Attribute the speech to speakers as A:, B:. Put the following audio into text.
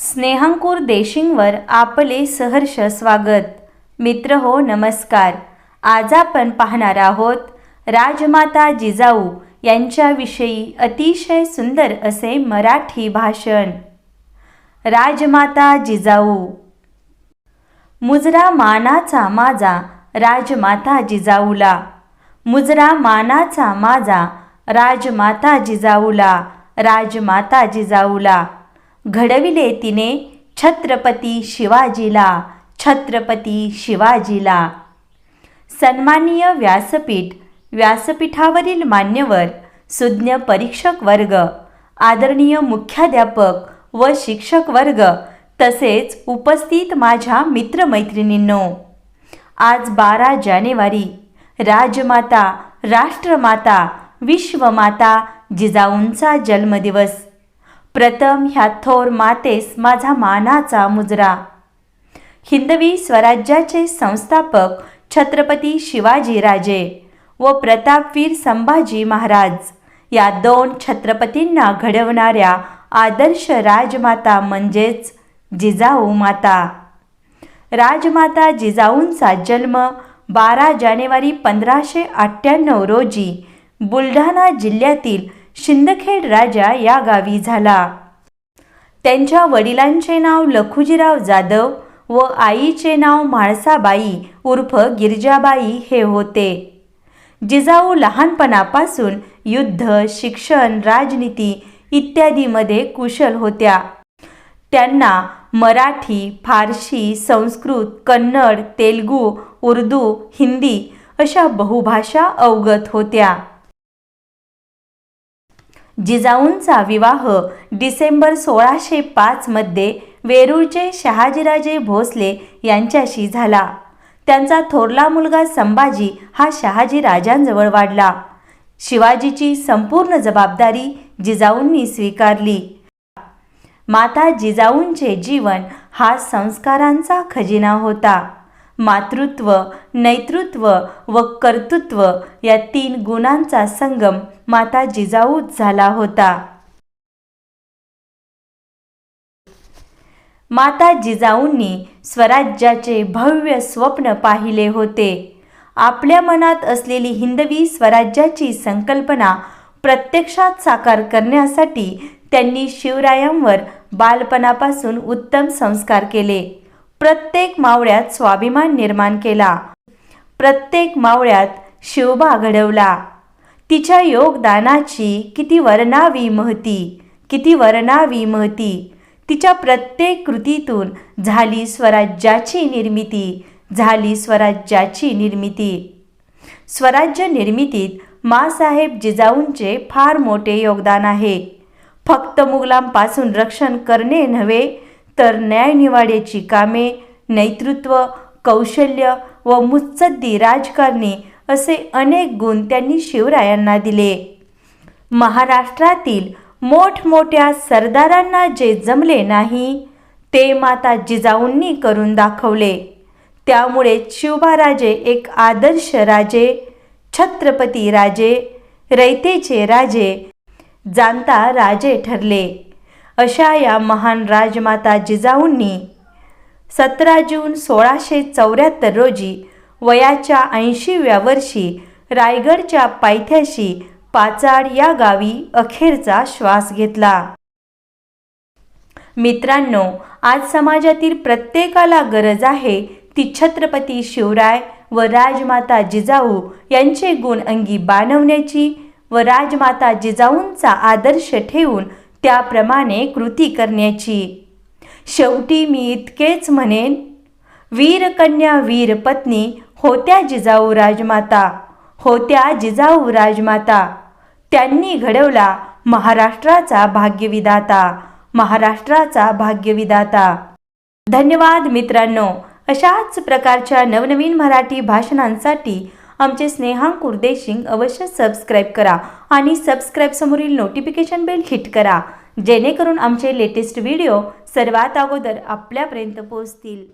A: स्नेहांकुर देशिंगवर आपले सहर्ष स्वागत. मित्र हो नमस्कार. आज आपण पाहणार आहोत राजमाता जिजाऊ यांच्याविषयी अतिशय सुंदर असे मराठी भाषण. राजमाता जिजाऊ. मुजरा मानाचा माझा राजमाता जिजाऊला. मुजरा मानाचा माझा राजमाता जिजाऊला. राजमाता जिजाऊला. घडविले तिने छत्रपती शिवाजीला छत्रपती शिवाजीला. सन्माननीय व्यासपीठ व्यासपीठावरील मान्यवर सुज्ञ परीक्षक वर्ग आदरणीय मुख्याध्यापक व शिक्षक वर्ग तसेच उपस्थित माझ्या मित्रमैत्रिणींनो आज बारा जानेवारी राजमाता राष्ट्रमाता विश्वमाता जिजाऊंचा जन्मदिवस. प्रथम ह्या थोर मातेस माझा मानाचा मुजरा. हिंदवी स्वराज्याचे संस्थापक छत्रपती शिवाजीराजे व प्रतापवीर संभाजी महाराज या दोन छत्रपतींना घडवणाऱ्या आदर्श राजमाता म्हणजेच जिजाऊ माता. राजमाता जिजाऊंचा जन्म बारा जानेवारी पंधराशे अठ्ठ्याण्णव रोजी बुलढाणा जिल्ह्यातील शिंदखेड राजा या गावी झाला. त्यांच्या वडिलांचे नाव लखुजीराव जाधव व आईचे नाव म्हाळसाबाई उर्फ गिरजाबाई हे होते. जिजाऊ लहानपणापासून युद्ध शिक्षण राजनीती इत्यादीमध्ये कुशल होत्या. त्यांना मराठी फारशी संस्कृत कन्नड तेलगू उर्दू हिंदी अशा बहुभाषा अवगत होत्या. जिजाऊंचा विवाह डिसेंबर सोळाशे पाचमध्ये वेरूळचे शहाजीराजे भोसले यांच्याशी झाला. त्यांचा थोरला मुलगा संभाजी हा शहाजी राजांजवळ वाढला. शिवाजीची संपूर्ण जबाबदारी जिजाऊंनी स्वीकारली. माता जिजाऊंचे जीवन हा संस्कारांचा खजिना होता. मातृत्व नेतृत्व व कर्तृत्व या तीन गुणांचा संगम माता जिजाऊत झाला होता. माता जिजाऊंनी स्वराज्याचे भव्य स्वप्न पाहिले होते. आपल्या मनात असलेली हिंदवी स्वराज्याची संकल्पना प्रत्यक्षात साकार करण्यासाठी त्यांनी शिवरायांवर बालपणापासून उत्तम संस्कार केले. प्रत्येक मावळ्यात स्वाभिमान निर्माण केला. प्रत्येक मावळ्यात शिवबा घडवला. तिच्या योगदानाची किती वर्णावी महती किती वर्णावी महती. तिच्या प्रत्येक कृतीतून झाली स्वराज्याची निर्मिती झाली स्वराज्याची निर्मिती. स्वराज्य निर्मितीत मासाहेब जिजाऊंचे फार मोठे योगदान आहे. फक्त मुघलांपासून रक्षण करणे नव्हे तर न्यायनिवाड्याची कामे नेतृत्व कौशल्य व मुत्सद्दी राजकारणी असे अनेक गुण त्यांनी शिवरायांना दिले. महाराष्ट्रातील मोठमोठ्या सरदारांना जे जमले नाही ते माता जिजाऊंनी करून दाखवले. त्यामुळे शिवबाराजे एक आदर्श राजे छत्रपती राजे रयतेचे राजे जाणता राजे ठरले. अशा या महान राजमाता जिजाऊंनी सतरा जून सोळाशे चौऱ्याहत्तर रोजी वयाच्या ऐंशीव्या वर्षी रायगडच्या पायथ्याशी पाचाड या गावी अखेरचा श्वास घेतला. मित्रांनो आज समाजातील प्रत्येकाला गरज आहे ती छत्रपती शिवराय व राजमाता जिजाऊ यांचे गुण अंगी बाणवण्याची व राजमाता जिजाऊंचा आदर्श ठेवून त्याप्रमाणे कृती करण्याची. शेवटी मी इतकेच म्हणेन वीरकन्या वीरपत्नी होत्या जिजाऊ राजमाता होत्या जिजाऊ राजमाता. त्यांनी घडवला महाराष्ट्राचा भाग्यविदाता महाराष्ट्राचा भाग्यविदाता धन्यवाद मित्रांनो अशाच प्रकारच्या नवनवीन मराठी भाषणांसाठी आमचे स्नेहांकुर देशिंग अवश्य सबस्क्राईब करा आणि सबस्क्राईब समोरील नोटिफिकेशन बेल हिट करा. जेणेकरून आमचे लेटेस्ट व्हिडिओ सर्वात अगोदर आपल्यापर्यंत पोहोचतील.